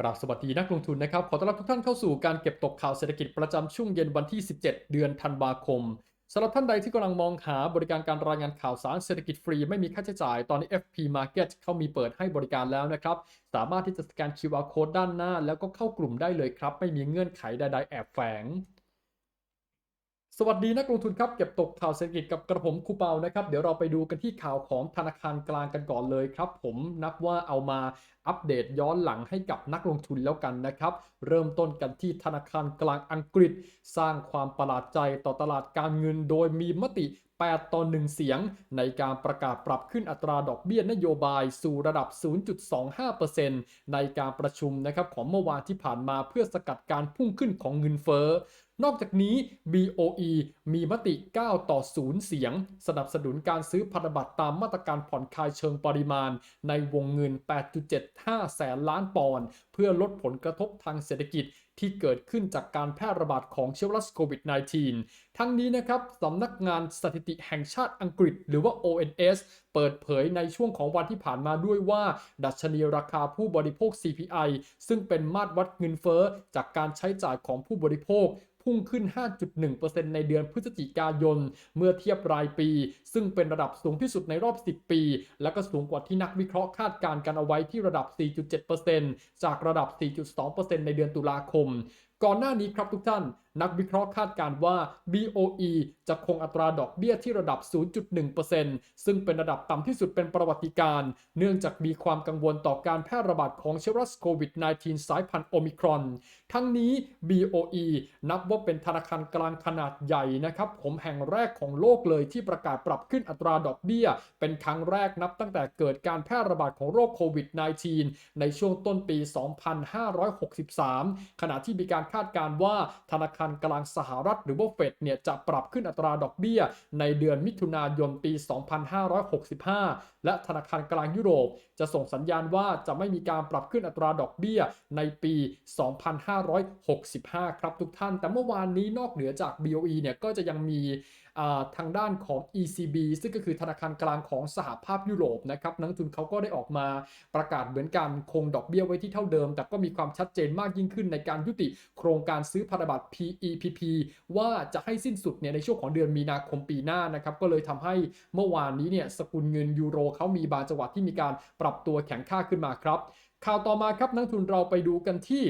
กราบสวัสดีนักลงทุนนะครับ ขอต้อนรับทุกท่านเข้าสู่การเก็บตกข่าวเศรษฐกิจประจำช่วงเย็นวันที่ 17 เดือนธันวาคมสำหรับท่านใดที่กำลังมองหาบริการการรายงานข่าวสารเศรษฐกิจฟรีไม่มีค่าใช้จ่ายตอนนี้ FP Market เขามีเปิดให้บริการแล้วนะครับ สามารถที่จะสแกน QR Code ด้านหน้า แล้วก็เข้ากลุ่มได้เลยครับ ไม่มีเงื่อนไขใดๆแอบแฝง สวัสดีนักลงทุนครับเก็บตกข่าวเศรษฐกิจกับกระผมครูเปานะครับเดี๋ยวเราไปดูกันที่ข่าวของธนาคารกลางกันก่อนเลยครับ ผมนับว่าเอามาอัปเดตย้อนหลังให้กับนักลงทุนแล้วกันนะครับ เริ่มต้นกันที่ธนาคารกลางอังกฤษ สร้างความประหลาดใจต่อตลาดการเงินโดยมีมติ8ต่อ1เสียง ในการประกาศปรับขึ้นอัตราดอกเบี้ยนโยบายสู่ระดับ 0.25%ในการประชุมนะครับของเมื่อวานที่ผ่านมาเพื่อสกัดการพุ่งขึ้นของเงินเฟ้อ นอกจากนี้ BOE มีมติ 9 ต่อ 0 เสียง สนับสนุนการซื้อพันธบัตรตามมาตรการผ่อนคลายเชิงปริมาณ ในวงเงิน 8.75 แสนล้านปอนด์เพื่อลดผลกระทบทางเศรษฐกิจที่เกิดขึ้นจากการแพร่ระบาดของเชื้อไวรัสโควิด -19 ทั้งนี้นะครับสำนักงานสถิติแห่งชาติอังกฤษ หรือว่า ONS เปิดเผยในช่วงของวันที่ผ่านมาด้วยว่า ดัชนีราคาผู้บริโภค CPI ซึ่งเป็นมาตรวัดเงินเฟ้อจากการใช้จ่ายของผู้บริโภค พุ่งขึ้น 5.1%ในเดือนพฤศจิกายน เมื่อเทียบรายปี ซึ่งเป็นระดับสูงที่สุดในรอบ 10 ปี และก็สูงกว่าที่นักวิเคราะห์คาดการณ์กันเอาไว้ที่ระดับ 4.7%จากระดับ 4.2%ในเดือนตุลาคม ก่อนหน้านี้ครับทุกท่าน นักวิเคราะห์คาดการณ์ว่า BOE จะคงอัตราดอกเบี้ยที่ระดับ 0.1%ซึ่งเป็นระดับต่ำที่สุดเป็นประวัติการ เนื่องจากมีความกังวลต่อการแพร่ระบาดของเชื้อไวรัสโควิด -19 สายพันธุ์โอมิครอน ทั้งนี้ BOE นับว่าเป็นธนาคารกลางขนาดใหญ่นะครับ ผมแห่งแรกของโลกเลยที่ประกาศปรับขึ้นอัตราดอกเบี้ย เป็นครั้งแรกนับตั้งแต่เกิดการแพร่ระบาดของโรคโควิด -19 ในช่วงต้นปี 2563 ขณะที่มีการคาดการว่าธนาคารกลางสหรัฐหรือว่าเฟดเนี่ยจะปรับขึ้นอัตราดอกเบี้ย ในเดือนมิถุนายนปี 2565 และธนาคารกลางยุโรป จะส่งสัญญาณว่าจะไม่มีการปรับขึ้นอัตราดอกเบี้ยในปี 2565 ครับทุกท่าน แต่เมื่อวานนี้นอกเหนือจาก BOE เนี่ยก็จะยังมี ทางด้านของ ECB ซึ่งก็คือธนาคารกลางของสหภาพยุโรปนะครับนักทุนเขาก็ได้ออกมาประกาศเหมือนกันคงดอกเบี้ยไว้ที่เท่าเดิม แต่ก็มีความชัดเจนมากยิ่งขึ้นในการยุติโครงการซื้อพันธบัตร PEPP ว่าจะให้สิ้นสุดเนี่ยในช่วงของเดือนมีนาคมปีหน้านะครับก็เลยทำให้เมื่อวานนี้เนี่ยสกุลเงินยูโรเขามีบางจังหวัดที่มีการปรับตัวแข็งค่าขึ้นมาครับข่าวต่อมาครับนักทุนเราไปดูกันที่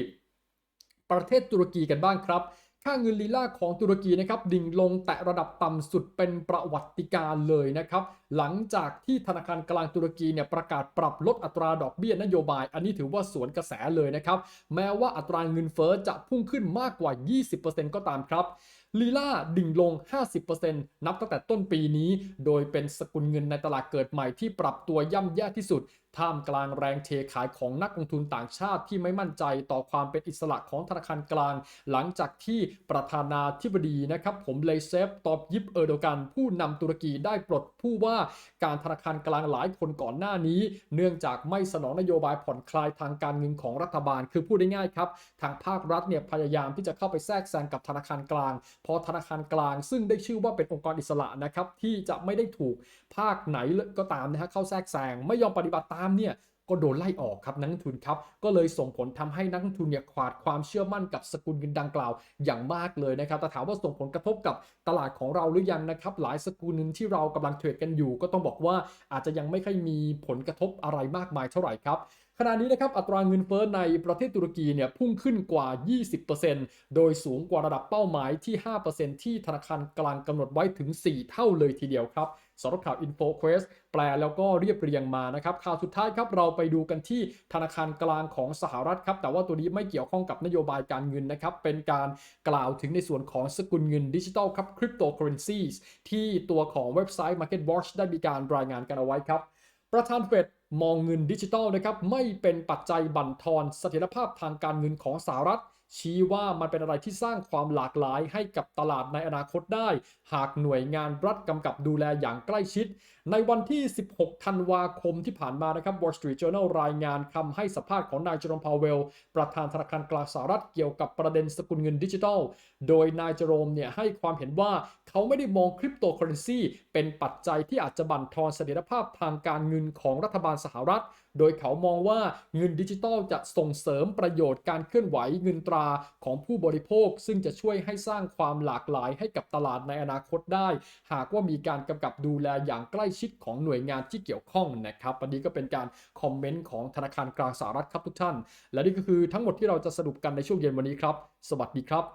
ประเทศตุรกีกันบ้างครับ ค่าเงินลีลาของตุรกีนะครับดิ่งลงแตะระดับต่ำสุดเป็นประวัติการเลยนะครับ หลังจากที่ธนาคารกลางตุรกีเนี่ยประกาศปรับลดอัตราดอกเบี้ยนโยบาย อันนี้ถือว่าสวนกระแสเลยนะครับ แม้ว่าอัตราเงินเฟอ้อจะพุ่งขึ้นมากกว่า 20%ก็ตามครับ ลีลาดิ่งลง 50%นับตั้งแต่ต้นปีนี้ โดยเป็นสกุลเงินในตลาดเกิดใหม่ที่ปรับตัวย่ำแย่ที่สุด ท่ามกลางแรงเทขายของนักลงทุนต่างชาติที่ไม่มั่นใจต่อความเป็นอิสระของธนาคารกลาง หลังจากที่ประธานาธิบดีนะครับ ผมเลเซฟตอบยิปเออร์โดกัน ผู้นำตุรกีได้ปลดผู้ว่าการธนาคารกลางหลายคนก่อนหน้านี้ เนื่องจากไม่สนองนโยบายผ่อนคลายทางการเงินของรัฐบาล คือพูดได้ง่ายครับ ทางภาครัฐเนี่ยพยายามที่จะเข้าไปแทรกแซงกับธนาคารกลางเพราะธนาคารกลางซึ่งได้ชื่อว่าเป็นองค์กรอิสระนะครับที่จะไม่ได้ถูกภาคไหนก็ตามนะฮะเข้าแทรกแซงไม่ยอมปฏิบัติตามเนี่ยก็โดนไล่ออกครับนักทุนครับ ก็เลยส่งผลทำให้นักทุนเนี่ยขาดความเชื่อมั่นกับสกุลเงินดังกล่าวอย่างมากเลยนะครับแต่ถามว่าส่งผลกระทบกับตลาดของเราหรือยังนะครับหลายสกุลเงินที่เรากำลังเทรดกันอยู่ ก็ต้องบอกว่าอาจจะยังไม่ค่อยมีผลกระทบอะไรมากมายเท่าไหร่ครับ ขณะนี้นะครับอัตราเงินเฟ้อในประเทศตุรกีเนี่ยพุ่งขึ้นกว่า 20%โดยสูงกว่าระดับเป้าหมายที่ 5%ที่ธนาคารกลางกำหนดไว้ถึง 4 เท่าเลยทีเดียวครับสำหรับข่าว InfoQuest แปลแล้วก็เรียบเรียงมานะครับ ข่าวสุดท้ายครับเราไปดูกันที่ธนาคารกลางของสหรัฐครับ แต่ว่าตัวนี้ไม่เกี่ยวข้องกับนโยบายการเงินนะครับ เป็นการกล่าวถึงในส่วนของสกุลเงินดิจิทัลครับ Cryptocurrencies ที่ตัวของเว็บไซต์ MarketWatch ได้มีการรายงานกันเอาไว้ครับ ประธานเฟด มองเงินดิจิทัลนะครับไม่เป็นปัจจัยบั่นทอนเสถียรภาพทางการเงินของสหรัฐ ชี้ว่ามันเป็นอะไรที่สร้างความหลากหลายให้กับตลาดในอนาคตได้ หากหน่วยงานรัฐกำกับดูแลอย่างใกล้ชิด ในวันที่ 16 ธันวาคมที่ผ่านมานะครับ Wall Street Journal รายงานคำให้สัมภาษณ์ของนายเจอร์มพาวเวล ประธานธนาคารกลางสหรัฐเกี่ยวกับประเด็นสกุลเงินดิจิทัล โดยนายเจอร์มเนี่ยให้ความเห็นว่าเขาไม่ได้มองคริปโตเคอเรนซีเป็นปัจจัยที่อาจจะบั่นทอนเสถียรภาพทางการเงินของรัฐบาลสหรัฐ โดยเขามองว่าเงินดิจิทัลจะส่งเสริมประโยชน์การเคลื่อนไหวเงินตราของผู้บริโภค ซึ่งจะช่วยให้สร้างความหลากหลายให้กับตลาดในอนาคตได้ หากว่ามีการกำกับดูแลอย่างใกล้ชิดของหน่วยงานที่เกี่ยวข้องนะครับอันนี้ก็เป็นการคอมเมนต์ของธนาคารกลางสหรัฐครับทุกท่าน และนี่ก็คือทั้งหมดที่เราจะสรุปกันในช่วงเย็นวันนี้ครับ สวัสดีครับ